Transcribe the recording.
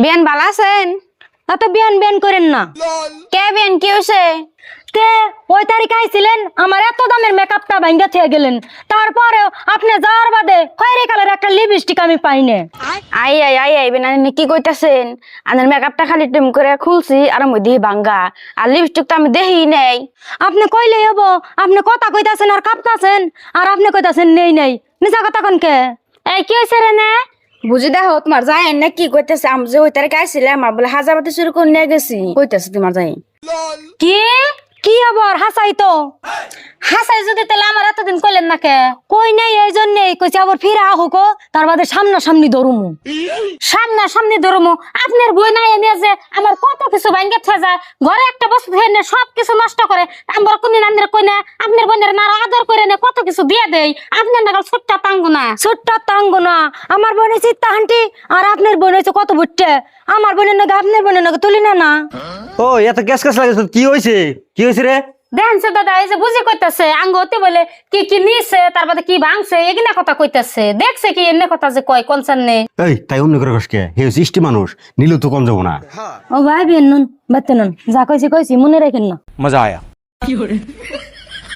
বিয়ান ভালো আছেন? এত বিয়ান বিয়ান করেন না। কে বিয়ান কি হয়েছে তে ওই তারিখ আইছিলেন আমার এত দামের মেকআপটা ভাঙ্গা থেকে গেলেন। তারপরেও আপনি যাওয়ার বাদে খয়েরি কালার একটা লিপস্টিক আমি পাইনে আই আই আই আই বেনানি কি কইতাছেন? আনের মেকআপটা খালি টিম করে খুলছি আর মই দিহি ভাঙ্গা। আর লিপস্টিক তো আমি দেহি নেই। আপনি কইলে হব আপনি কথা কইতাছেন আর কাঁপতাছেন আর আপনি কইতাছেন নেই নেই। মিছা কথা কনকে এই কি হয়েছে রে না? বুঝি দেখো তোমার যাই না কি কইতেছে? আমি যে ওই তারিখ আইছিলে আমার বলে হাজার বাতি শুরু করে নিয়ে গেছি। কইতেছে তোমার যাই কি? কি আবার হাসাই তো। হাসাই যদি তাহলে আমার এতদিন কইলেন না কে? কই নাই এই জন্যে কইছে আবার ফিরে আহুক তার বাদে সামনা সামনি ধরুমু সামনা সামনে ধরমু আপনার বই নাই এনে যে আমার কত কিছু ভাঙ্গে যায় ঘরে একটা বস্তু ধরে সব কিছু নষ্ট করে। আমার কোন নান্দের কই না আপনার বোনের নার আদর করে নে কত কিছু দিয়ে দেই। আপনার নাগাল ছোট্ট তাঙ্গু না। ছোট্ট তাঙ্গ না। আমার বোন হয়েছে তাহান্টি আর আপনার বোন হয়েছে কত বুট্টে। আমার বোনের নাকি আপনার বোনের নাকি তুলি না। না ও এত গ্যাস গ্যাস লাগে কি হয়েছে কি হয়েছে রে? দেখেনছে দাদা এই যে বুঝে বলে কি কি নিছে তারপরে কি ভাঙছে এগিনা কথা কইতাছে। দেখছে কি এমনি কথা যে কয় কনসার্নে এই তাই অন্য করে মানুষ নিল তো কম যাব না। হ্যাঁ। ও ভাই বেন নুন বাতে নুন যা কইছি কইছি মনে রাখেন না। মজা আয়া। কি